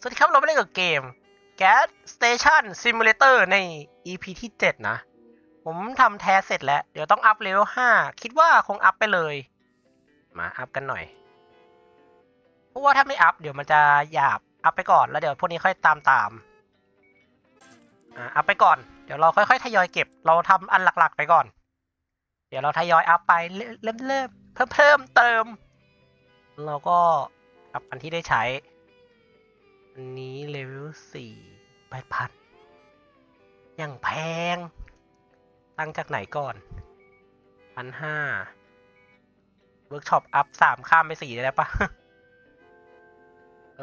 สวัสดีครับเราไม่เล่นกับเกม Gas Station Simulator ใน EP ที่ 7 นะ ผมทำแท้เสร็จแล้ว เดี๋ยวต้องอัพเลเวล5 คิดว่าคงอัพไปเลย มาอัพกันหน่อย เพราะว่าถ้าไม่อัพเดี๋ยวมันจะหยาบ อัพไปก่อนแล้วเดี๋ยวพวกนี้ค่อยตามตามอ่าอัพไปก่อน เดี๋ยวเราค่อยๆ ทยอยเก็บ เราทำอันหลักๆ ไปก่อน เดี๋ยวเราทยอยอัพไปเริ่มเริ่มเพิ่มเพิ่มเติม เราก็อัพอันที่ได้ใช้ นนี้เลเวลสี่ใบพัดยังแพง ตั้งจากไหนก่อนพันห้าเวิร์กช็อปอัพสามข้ามไปสี่ได้แล้วปะเอ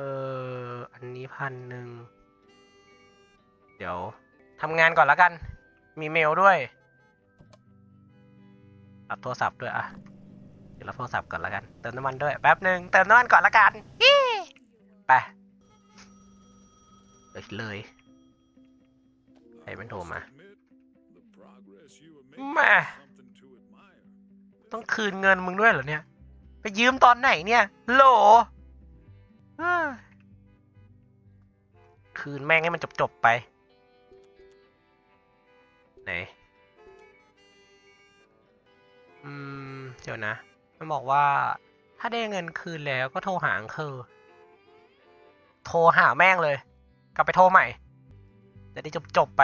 อ อันนี้พันหนึ่ง เดี๋ยวทำงานก่อนล้วกัน มีเมลด้วยรับโทรศัพท์ด้วยอะเดี๋ยวรับโทรศัพท์ก่อนล้วกัน เติมน้ำมันด้วย แป๊บหนึ่งเติมน้ำมันก่อนละกันไป เลยเลยใครเป็นโทรมาแม่ต้องคืนเงินมึงด้วยเหรอเนี่ย ไปยืมตอนไหนเนี่ย โหลเอ้ยคืนแม่งให้มันจบจบๆไป ไหน อืม เดี๋ยวนะ มันบอกว่า ถ้าได้เงินคืนแล้วก็โทรหาอังเคอร์โทรหาแม่งเลย กลับไปโทรใหม่จะได้จบจบไป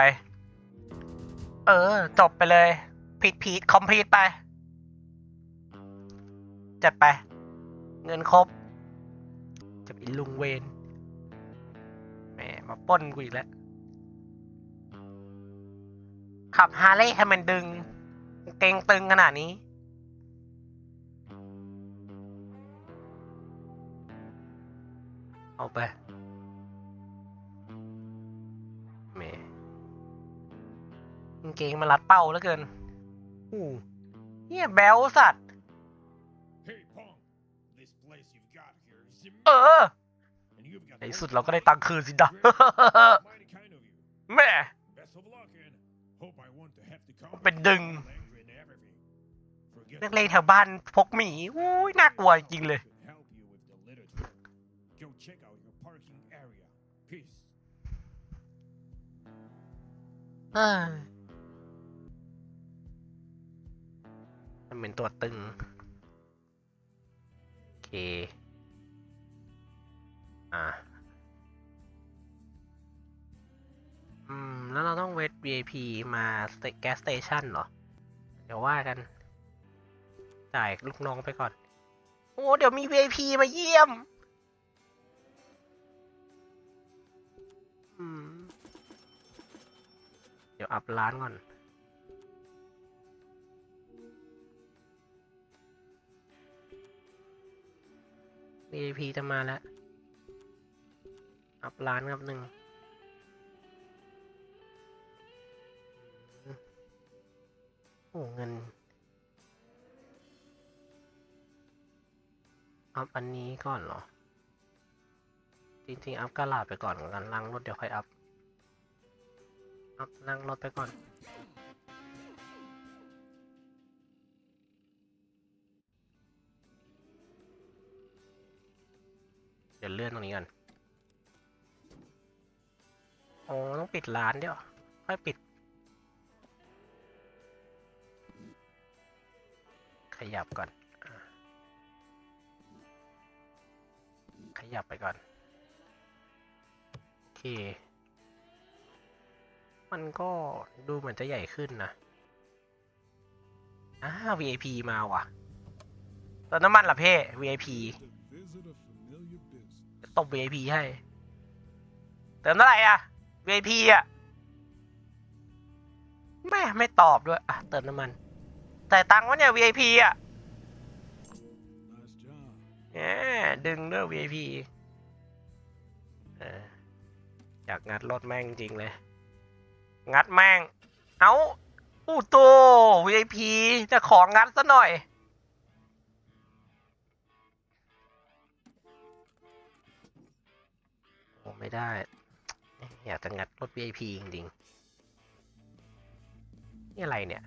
เออ จบไปเลยผิดผิดคอมพลีทไป จัดไป เงินครบจะเป็นลุงเวนแหมมาป้นกูอีกแล้ว ขับฮาร์เลย์ให้มันดึง เก่งตึงขนาดนี้ เอาไป เกงมันรัดเป้าแล้วเกินอู้เนี่ยแบลสัตว์ Hey, Pong, this place you've got here is เอ immense, อ and you've got ใน no ที่สุดเราก็ได้ตังค์คืนสินะ It's mighty kind of you. แม่ Best of luck, and hope I won't have to come เป็นดึง angry and everything. Forget นักเลงแถวบ้านพกหมีอุ้ยน่ากลัวจริงเลย could help you มันเป็นตัวตึง โอเค อะอืม แล้วเราต้องเวท VIP มาแก๊สสเตชันเหรอ เดี๋ยวว่ากัน จ่ายลูกน้องไปก่อน โอ้ เดี๋ยวมี VIP มาเยี่ยม อืม เดี๋ยวอัพร้านก่อน VIP จะมาแล้ว อัพร้านครับหนึ่งโอ้เงินอัพอันนี้ก่อนเหรอ จริงๆ อัพกระลาดไปก่อนกันล้างรถเดี๋ยวค่อยอัพ อัพนั่งรถไปก่อน ดี๋ยวเลื่อนตรงนี้ก่อนอ๋อต้องปิดร้านเดี๋ยวค่อยปิด ขยับก่อนอขยับไปก่อนโอเคมันก็ดูเหมือนจะใหญ่ขึ้นนะอ่า VIP มาว่ะติมน้ำมันละเพ่ VIP ตบ VIP ให้ เติมเท่าไหร่อะ VIP อะแม่ไม่ตอบด้วย อะ เติมน้ำมันจ่ายตังค์วะเนี่ย VIP อะ Nice job. แหมดึงด้วย VIP อออยากงัดรถแม่งจริงเลย งัดแม่ง เอาอู้โต VIP จะของงัดซะหน่อย ไม่ได้ อยากจะงัดรถ VIP จริงๆ นี่อะไรเนี่ย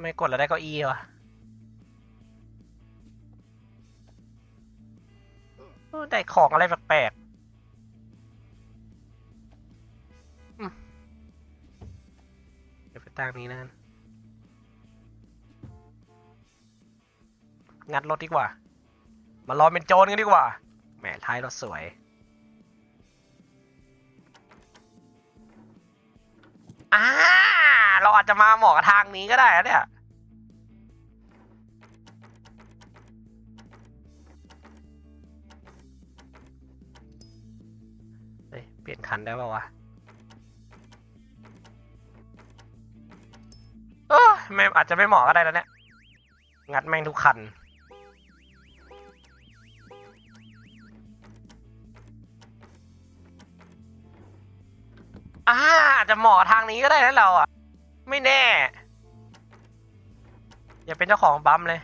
ไม่กดแล้วได้เก้าอี้วะได้ของอะไรแปลกๆเดี๋ยวไปตั้งนี้นะกันงัดรถดีกว่า มารอเป็นโจรกันดีกว่า แหมท้ายรถสวย อ่า เราอาจจะมาเหมาะกับทางนี้ก็ได้นะเนี่ย เฮ้ย เปลี่ยนคันได้ป่าวะเออไม่อาจจะไม่เหมาะก็ได้แล้วเนี่ย งัดแม่งทุกคัน อ่าจจะเหมาะทางนี้ก็ได้นะเราอะ ไม่แน่ อย่าเป็นเจ้าของบัมเลย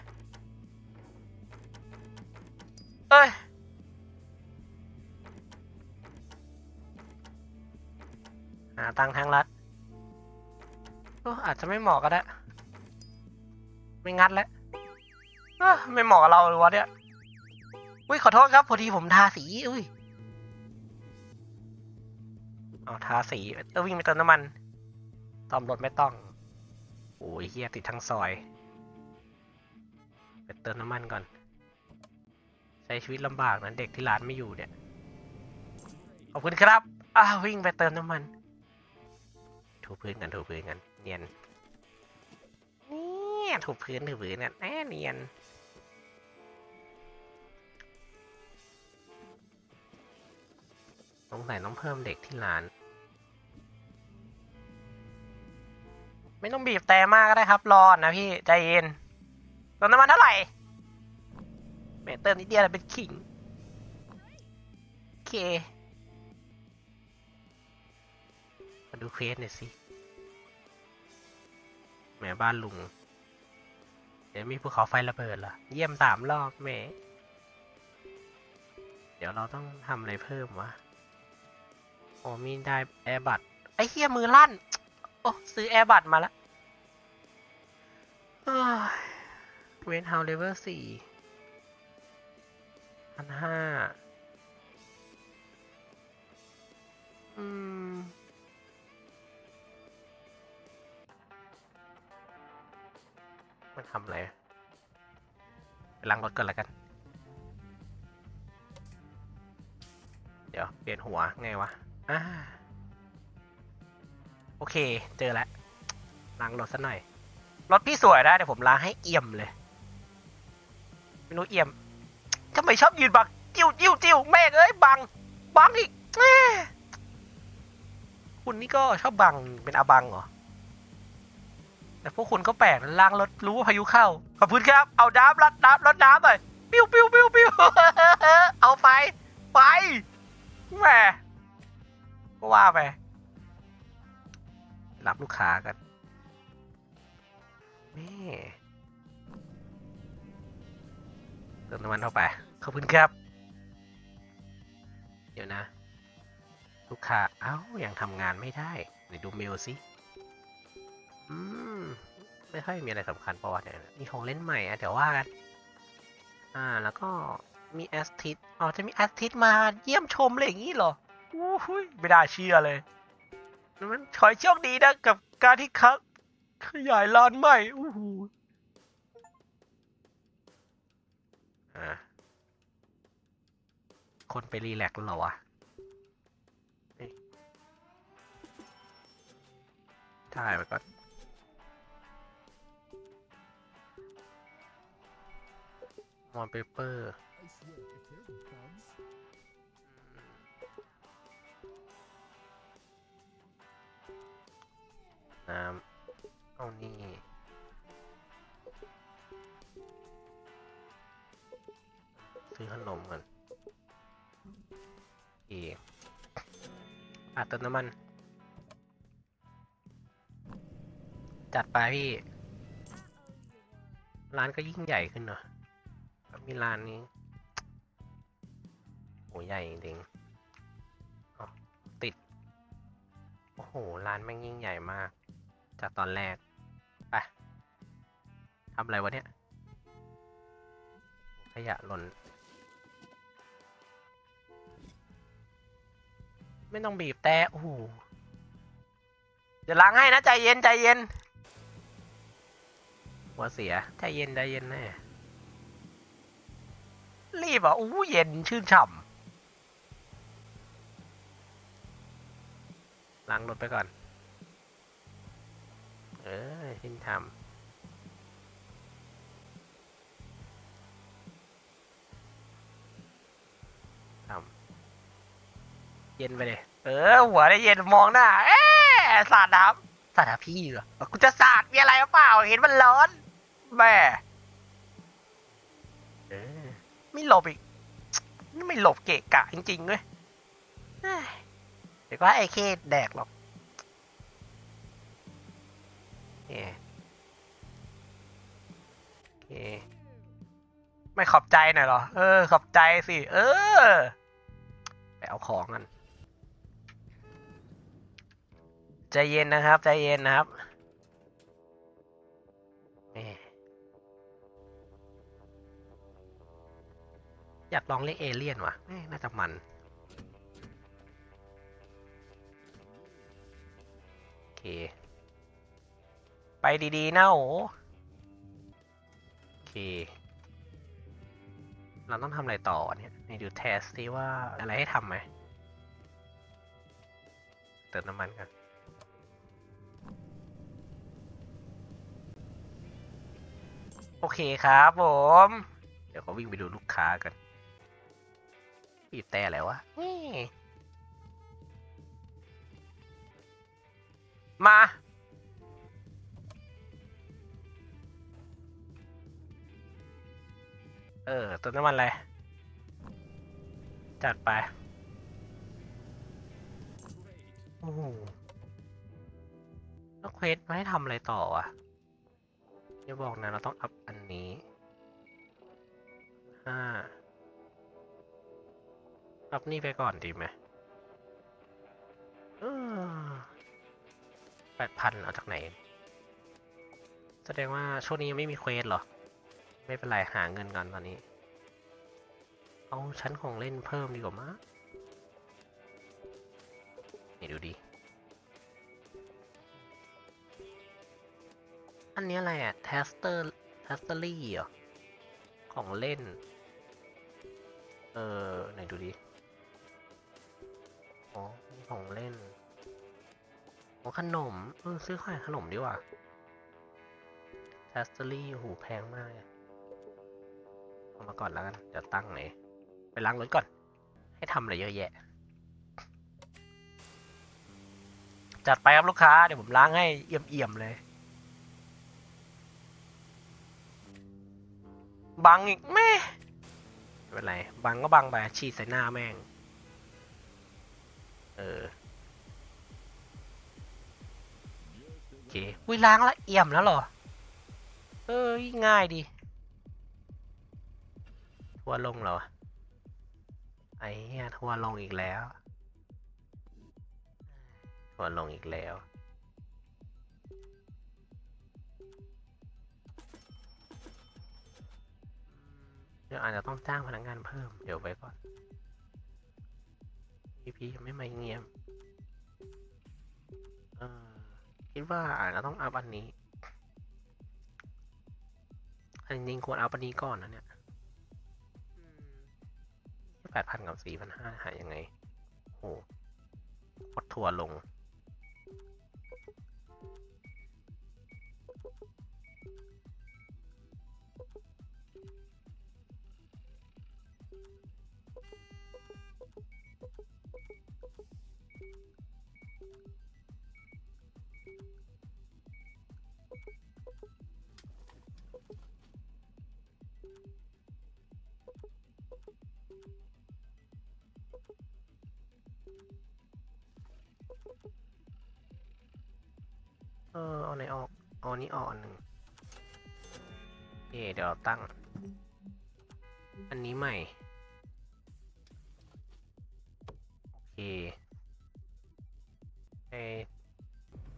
เอ้ย หาตังทางลัดเออาจจะไม่เหมาะก็ได้ ไม่งัดแล้วไม่เหมาะกับเราเลยวะเนี่ย อุ้ยขอโทษครับ พอดีผมทาสี อุ้ย เอาทาสีเออวิ่งไปเติมน้ำมันตอมรถไม่ต้อง โอ้ยเฮียติดทั้งซอย ไปเติมน้ำมันก่อน ใช้ชีวิตลำบากนะเด็กที่ร้านไม่อยู่เนี่ย ขอบคุณครับอ้าววิ่งไปเติมน้ำมัน ถูพื้นกันถูพื้นกันเนียนเนี่ยถูพื้นถูพื้นกันแน่เนียนสงสัยต้องเพิ่มเด็กที่ร้าน ไม่ต้องบีบแต่มากก็ได้ครับ รอนะพี่ ใจเย็นเติมน้ำมันเท่าไหร่แหม่เติมนิดเดียวแต่เป็นขิง โอเค มาดูเควสหน่อยสิแหมบ้านลุง เดี๋ยวมีภูเขาไฟระเบิดเหรอ เยี่ยมสามรอบแหมเดี๋ยวเราต้องทำอะไรเพิ่มวะ โอ้มีได้แอร์บัตไอ้เฮียมือลั่น อ้ซื้อแอร์บัตมาล้วเวนเฮาเลเวลสี่พันห้าอืมมันทำอะไรไปล้างรถก่อนล้วกัน เดี๋ยว เปลี่ยนหัว ไงวะ อ่า โอเค เจอแล้วล้างรถซะหน่อย รถพี่สวยนะเดี๋ยวผมล้างให้เอี่ยมเลยไม่รู้เอี่ยมทำไมชอบยืนบังจิ้วจิ้วจิ้วแม่เอ้ยบังบังอีกคุณนี่ก็ชอบบังเป็นอาบังเหรอแต่พวกคุณก็แปลกล้างรถรู้ว่าพายุเข้าขอบคุณครับ เอาน้ำรัดน้ำรัดน้ำหน่อยปิ้วปิ้วปิ้วปิ้วเอาไป ไปแหมก็ว่าไป รับลูกค้ากันนี่เติมน้ำมันเข้าไป ขอบคุณครับ เดี๋ยวนะ ลูกค้า เอ้า ยังทำงานไม่ได้เดี๋ยวดูเมลสิ อืม ไม่ค่อยมีอะไรสำคัญประวัติเนี่ยมีของเล่นใหม่อะเดี๋ยวว่ากัน อ่า แล้วก็มีแอสทิสอ๋อ จะมีแอสทิสมาเยี่ยมชมอะไรอย่างนี้เหรออู้หูยไม่ได้เชื่อเลย มันขอให้โชคดีนะกับการที่ครับ ขยายร้านใหม่อู้หูคนไปรีแลกซ์แล้วเหรอวะเฮ้ยถ่ายไปก่อนมอนเปเปอร์ น้ำเอานี่ซื้อขนมกันอีกอะเติมน้ำมัน จัดไปพี่ ร้านก็ยิ่งใหญ่ขึ้นเนอะมีร้านนี้โหใหญ่จริงๆติด โอ้โห ร้านแม่งยิ่งใหญ่มาก จากตอนแรก ไปทำอะไรวะเนี่ย ขยะหล่น ไม่ต้องบีบแต่โอ้โหเดี๋ยวล้างให้นะ ใจเย็น ใจเย็น หัวเสีย ใจเย็น ใจเย็นแน่รีบอะอู้เย็นชื่นฉ่ำล้างรถไปก่อน เออชื่นฉ่ำฉ่ำเย็นไปเลย เออ หัวได้เย็นมองหน้า เอ๊ะสาดน้ำสาดพี่เหรอกูจะสาดมีอะไรหรือเปล่า เห็นมันร้อน แม่เออไม่หลบอีก ไม่หลบเกะกะจริงๆเว้ยเอ้ยเดี๋ยวก็ไอ้เคแดกหรอกโอ เคโอเค ไม่ขอบใจหน่อยหรอ เออ ขอบใจสิ เออ ไปเอาของกัน ใจเย็นนะครับ ใจเย็นนะครับแหมอยากลองเล่นเอเลี่ยนว่ะแม่งน่าจะมัน ดีๆนะโอโอเค เราต้องทำอะไรต่อเนี่ยในดูเทสซิว่าอะไรให้ทำไหมเติมน้ำมันกันโอเคครับผม เดี๋ยวก็วิ่งไปดูลูกค้ากันบีบแต่อะไรวะมา เออเติมน้ำมันอะไร จัดไป โอ้โหแล้วเควสไมาให้ทำอะไรต่ออะอย่าบอกนะ เราต้องอัพอันนี้ห้าอัพนี่ไปก่อนดีไหมแปดพันเอาจากไหน แสดงว่าช่วงนี้ยังไม่มีเควสเหรอ ไม่เป็นไรหาเงินก่อนตอนนี้ เอาชั้นของเล่นเพิ่มดีกว่ามั้งนี่ดูดิ อันนี้อะไรอะ t ทสเตอร์ t ทสเตอรี่เหรอ ของเล่น เออไหนดูดิ อ๋อ ของเล่น ของขนม เออซื้อขายขนมดีกว่า t ทสเตอรี่โอ้โหแพงมาก เลยเอามาก่อนแล้วกันเดี๋ยวตั้งไหนไปล้างรถก่อน ให้ทำอะไรเยอะแยะ จัดไปครับลูกค้าเดี๋ยวผมล้างให้เอี่ยมๆเลยบังอีกแม่ไม่เป็นไรบังก็บังไปฉีดใส่หน้าแม่ง เออโอเคอุ้ยล้างแล้วเอี่ยมแล้วหรอ เอ้ยง่ายดี ทัวร์ลงเหรอ ไอ้เหี้ยทัวร์ลงอีกแล้ว ทัวร์ลงอีกแล้ว เดี๋ยวอาจจะต้องจ้างพนักงานเพิ่ม เดี๋ยวไว้ก่อนพี่พี่ยังไม่มาเงียบเออคิดว่าอาจจะต้องอัพอันนี้อันจริงๆควรอัพอันนี้ก่อนนะเนี่ย แปดพันกับสี่พันห้าหายยังไง โอ้โคตรทัวร์ลง เออเอาไหนออกเอานี้ออกอันหนึ่งโอเเดี๋ยวเราตั้ง อันนี้ใหม่ โอเคเอ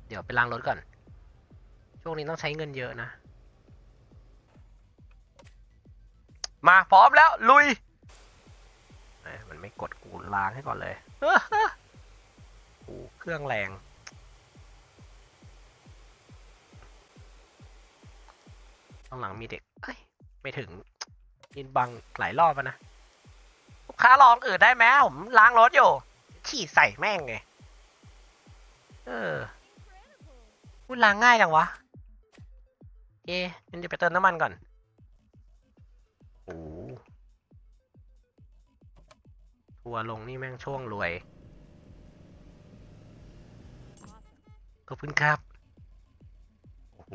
เดี๋ยวไปล้างรถก่อน ช่วงนี้ต้องใช้เงินเยอะนะ มาพร้อมแล้ว ลุย ไม่กดกูล้างให้ก่อนเลยกูเครื่องแรง ข้างหลังมีเด็กเอ้ยไม่ถึงยินบังหลายรอบแล้วนะ ลูกค้าลองอื่นได้ไหมผมล้างรถอยู่ฉีดใส่แม่งไง เออพูดล้างง่ายจังวะโอเคงั้นเดี๋ยวไปเติมน้ำมันก่อน ทัวร์ลงนี่แม่งช่วงรวย ขอบคุณครับ โอ้โห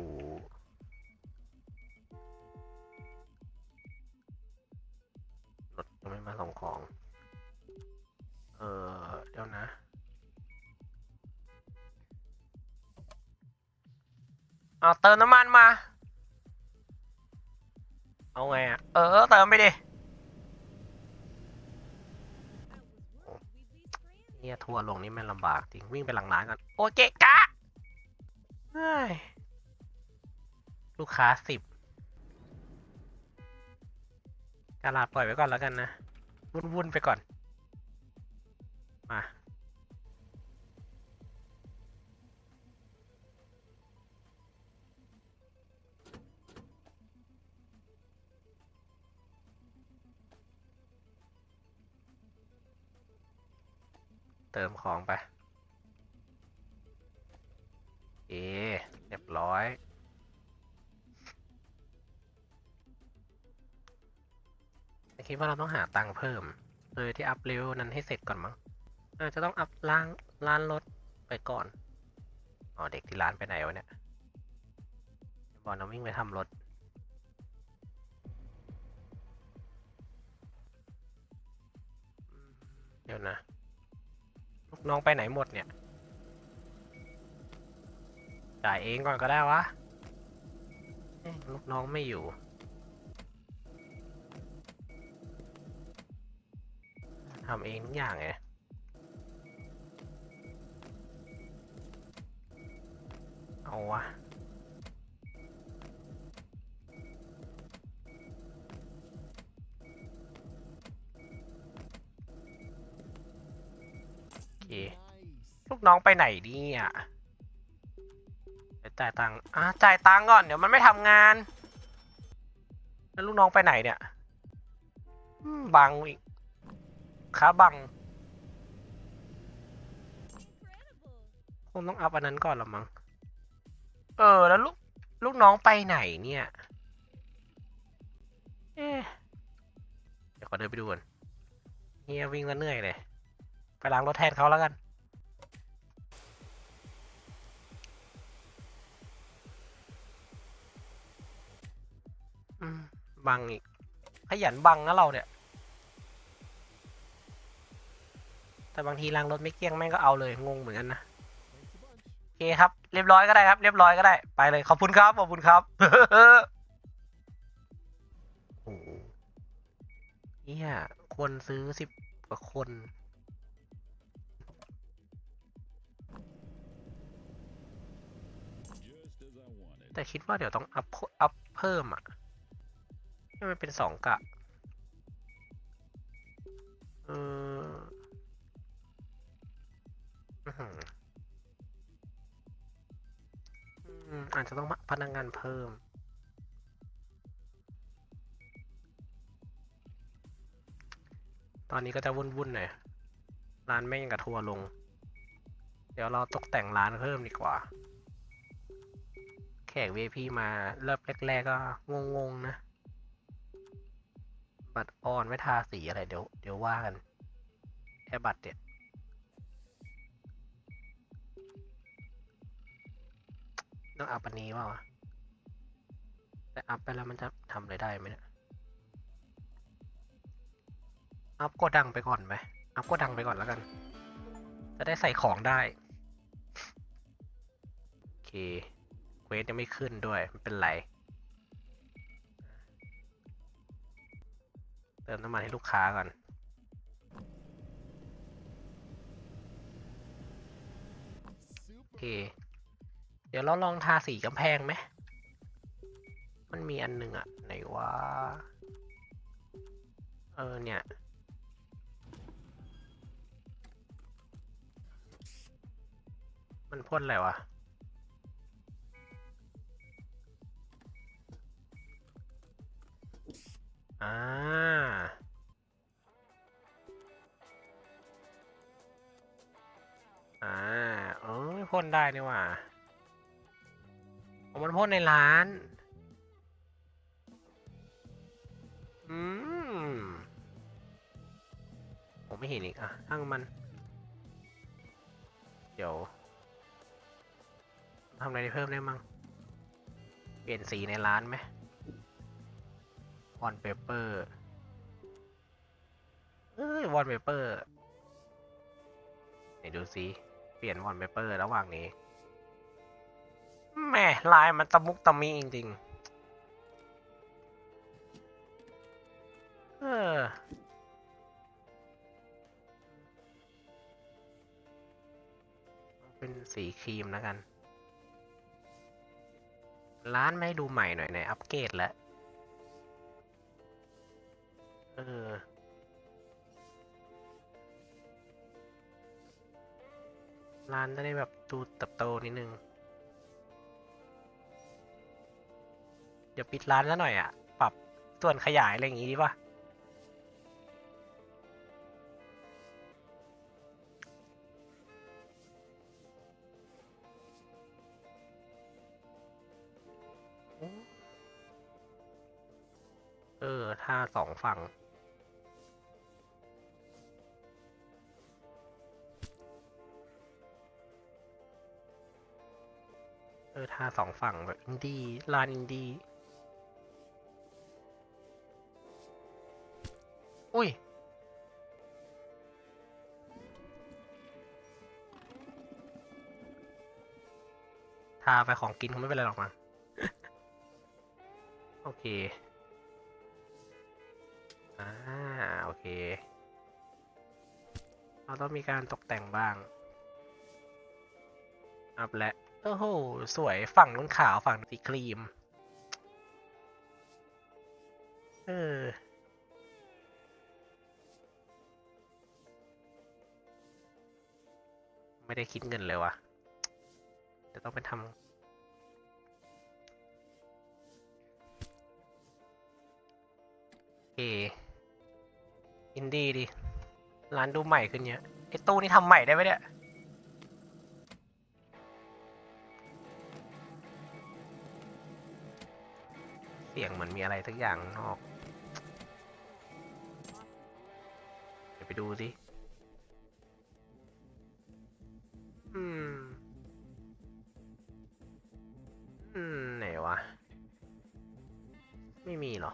รถยังไม่มาส่งของ เออเดี๋ยวนะเอาเติมน้ำมันมา แม่ลำบากจริงวิ่งไปหลังร้านก่อนโอเคกะลูกค้าสิบกาลาดปล่อยไว้ก่อนแล้วกันนะ วุ่นๆไปก่อน เติมของไป เอเรียบร้อย คิดว่าเราต้องหาตังค์เพิ่มโดยที่อัพเลเวลนั้นให้เสร็จก่อนมั้งอาจจะต้องอัพล้างร้านรถไปก่อน อ๋อ เด็กที่ร้านไปไหนวะเนี่ยบอลน้องวิ่งไปทำรถเดี๋ยวนะ ลูกน้องไปไหนหมดเนี่ย จ่ายเองก่อนก็ได้วะ ลูกน้องไม่อยู่ ทำเองทุกอย่างไงเอาวะ เค ลูกน้องไปไหนเนี่ยเดี๋ยวจ่ายตังค์อะจ่ายตังค์ก่อน เดี๋ยวมันไม่ทำงาน แล้วลูกน้องไปไหนเนี่ยบังอีกขาบังคงต้องอัพอันนั้นก่อนละมั้ง เออ แล้วลูกลูกน้องไปไหนเนี่ย เอ๊เดี๋ยวขอเดินไปดูก่อนเฮียวิ่งแล้วเหนื่อยเลย ล้างรถแทนเขาแล้วกัน บังอีก ขยันบังนะเราเนี่ย แต่บางทีล้างรถไม่เกลี้ยงแม่งก็เอาเลยงงเหมือนกันนะโอเคครับ เรียบร้อยก็ได้ครับ เรียบร้อยก็ได้ ไปเลย ขอบคุณครับ ขอบคุณครับโอ้โหเนี่ยคนซื้อสิบกว่าคน แต่คิดว่าเดี๋ยวต้องอัพอัพเพิ่มอะให้มันเป็นสองกะเออออหืออืมอาจจะต้องพนักงานเพิ่ม ตอนนี้ก็จะวุ่นๆหน่อย ร้านแม่งกับทัวลง เดี๋ยวเราตกแต่งร้านเพิ่มดีกว่า ก VIP มาเริ่มแรกๆก็งงๆนะ บัตรออนไม่ทาสีอะไรเดี๋ยวเดี๋ยวว่ากันแค่บัตรเด็ดต้องอัพอันนี้ว่าวะแต่อัพไปแล้วมันจะทำอะไรได้ไหมเนี่ยอัพโกดังไปก่อนไหมอัพโกดังไปก่อนแล้วกัน จะได้ใส่ของได้ โอเค เควสยังไม่ขึ้นด้วยไม่เป็นไร เติมน้ำมันให้ลูกค้าก่อนโอเค เดี๋ยวเราลองทาสีกำแพงไหม มันมีอันหนึ่งอะไหนวะเออเนี่ยมันพ่นอะไรวะ อ่า อ่าเออพ่นได้นี่ว่าเอามันพ่นในร้าน อืม ผมไม่เห็นอีก อะทั้งมัน เดี๋ยวทำอะไรเพิ่มได้มั่งเปลี่ยนสีในร้านไหม วอลเปเปอร์เอ้ยวอลเปเปอร์ไหนดูสิเปลี่ยนวอลเปเปอร์ระหว่างนี้แม่ลายมันตะมุกตะมีจริงๆเออเป็นสีครีมแล้วกัน ร้านไม่ดูใหม่หน่อยในอัปเกรดแล้ว เออร้านจะได้แบบดูเติบโตนิดนึง เดี๋ยวปิดร้านแล้วหน่อยอะ ปรับส่วนขยายอะไรอย่างงี้ดีป่ะ เออ ถ้าสองฝั่ง ถ้าสองฝั่งแบบอินดี้ลานอินดี้อุ้ย ทาไปของกินคงไม่เป็นไรหรอกมั้งโอเค อ่า โอเค เราต้องมีการตกแต่งบ้าง อัพและ โอ้โห สวยฝั่งนู้นขาวฝั่งสีครีม เออ ไม่ได้คิดเงินเลยวะเดี๋ยวต้องไปทำโออินดี้ดิ ร้านดูใหม่ขึ้นเยอะไอ้ตู้นี่ทำใหม่ได้ไหมเนี่ย สียงเหมือนมีอะไรสักอย่างนอก เดี๋ยวไปดูสิอืม อืม ไหนวะ ไม่มีหรอ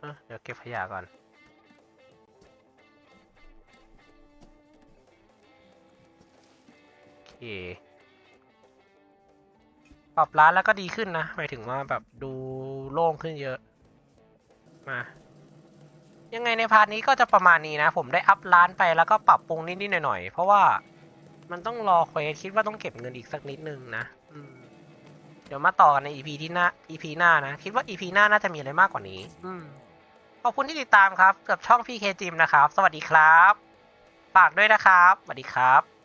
เออเดี๋ยวเก็บขยะก่อนโอเค ปรับร้านแล้วก็ดีขึ้นนะหมายถึงว่าแบบดูโล่งขึ้นเยอะ มา ยังไงในพาร์ทนี้ก็จะประมาณนี้นะ ผมได้อัพร้านไปแล้วก็ปรับปรุงนิดๆหน่อยๆ เพราะว่ามันต้องรอเควสคิดว่าต้องเก็บเงินอีกสักนิดนึงนะเดี๋ยวมาต่อกันใน EP ที่หน้า EP หน้านะ คิดว่า EP หน้าน่าจะมีอะไรมากกว่านี้ อืมขอบคุณที่ติดตามครับ กับช่อง PK Gym นะครับ สวัสดีครับ ฝากด้วยนะครับ สวัสดีครับ